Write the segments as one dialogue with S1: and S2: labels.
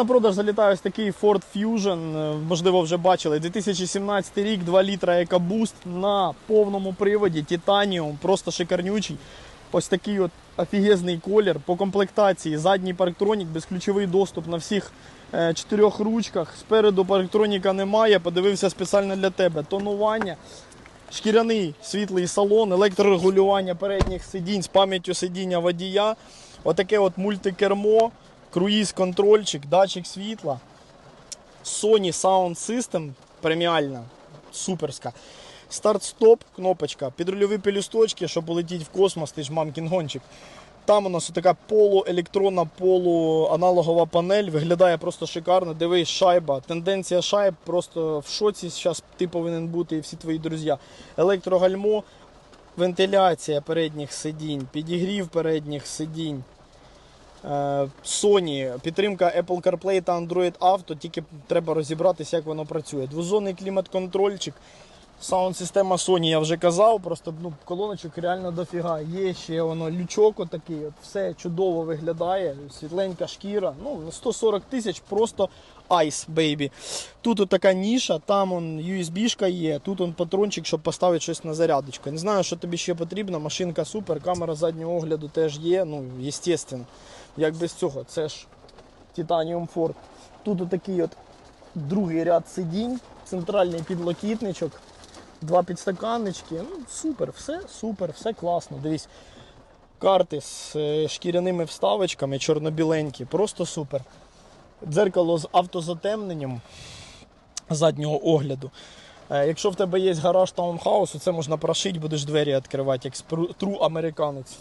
S1: На продаж залітає ось такий Ford Fusion, е, можливо, вже бачили. 2017 рік, 2 літра EcoBoost на повному приводі, титаніум, просто шикарнючий. Ось такий от офігезний колір. По комплектації задній парктронік, безключовий доступ на всіх е, чотирьох ручках. Спереду парктроніка немає, подивився спеціально для тебе. Тонування, шкіряний світлий салон, електрорегулювання передніх сидінь з пам'яттю сидіння водія. Отаке от мультикермо, круїз-контрольчик, датчик світла. Sony Sound System преміальна, суперська. Старт-стоп, кнопочка, підрульові пелюсточки, щоб полетіти в космос, ти ж мамкін гонщик. Там у нас така полуелектронна, полуаналогова панель, виглядає просто шикарно. Дивись, шайба. Тенденція шайб просто в шоці. Зараз ти повинен бути і всі твої друзі. Електрогальмо, вентиляція передніх сидінь, підігрів передніх сидінь. Е, Sony, підтримка Apple CarPlay та Android Auto, тільки треба розібратися, як воно працює. Двозонний клімат-контрольчик. Саунд-система Sony, я вже казав, просто ну, колоночок реально дофіга. Є ще воно лючок отакий, от, все чудово виглядає, світленька шкіра. Ну, 140 тисяч просто айс, бейбі. Тут така ніша, там он USB-шка є, тут он патрончик, щоб поставити щось на зарядочку. Не знаю, що тобі ще потрібно. Машинка супер, камера заднього огляду теж є. Ну, естественно. Як без цього, це ж Titanium Ford. Тут отакий от другий ряд сидінь, центральний підлокітничок, два підстаканнички. Ну, супер, все супер, все класно. Дивись. Карти з е, шкіряними вставочками, чорно-біленькі, просто супер. Дзеркало з автозатемненням заднього огляду. Е, Якщо в тебе є гараж таунхаусу, це можна прошити, будеш двері відкривати, як тру американець.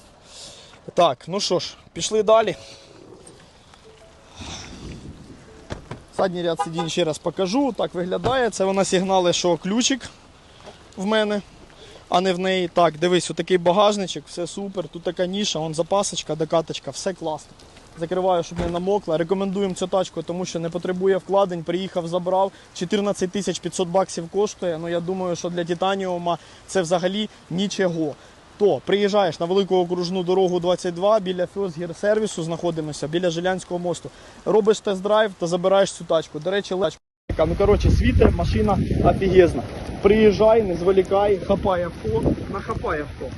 S1: Так, ну що ж, пішли далі. Задній ряд сидінь ще раз покажу. Так виглядає. Це вона сигнали, що ключик в мене, а не в неї. Так, дивись, отакий багажничок, все супер. Тут така ніша, вон запасочка, докаточка, все класно. Закриваю, щоб не намокла. Рекомендуємо цю тачку, тому що не потребує вкладень. Приїхав, забрав. 14 тисяч 500 баксів коштує. Ну я думаю, що для Титаніума це взагалі нічого. То приїжджаєш на велику окружну дорогу 22 біля Фьосгір сервісу знаходимося, біля Жилянського мосту. Робиш тест-драйв та забираєш цю тачку. До речі, лачка. Ну коротше, світер, машина офігезна. Приїжджай, не зволікай, хапай авто, нахапай авто.